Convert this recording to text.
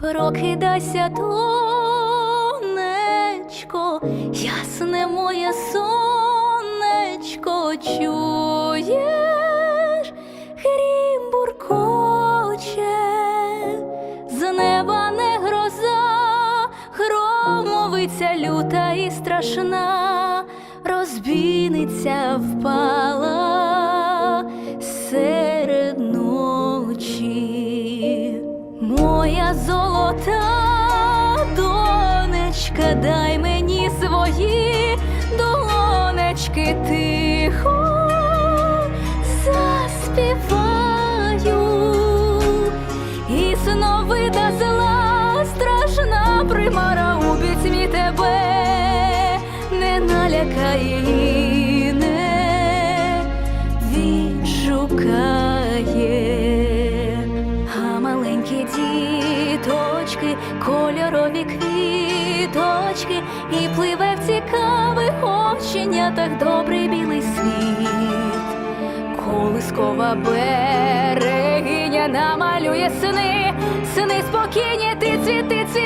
Прокидайся, донечко, ясне моє сонечко, чуєш, грім буркоче, з неба не гроза, громовиця люта і страшна, розбійниця впала золота донечка, дай мені свої долонечки тихо заспіваю. І сновида зла страшна примара у пітьмі тебе не налякає кольорові квіточки, і пливе в цікавих оченятах добрий білий світ. Колискова берегиня намалює сни, сни спокійні, ти цвіти, цвіти,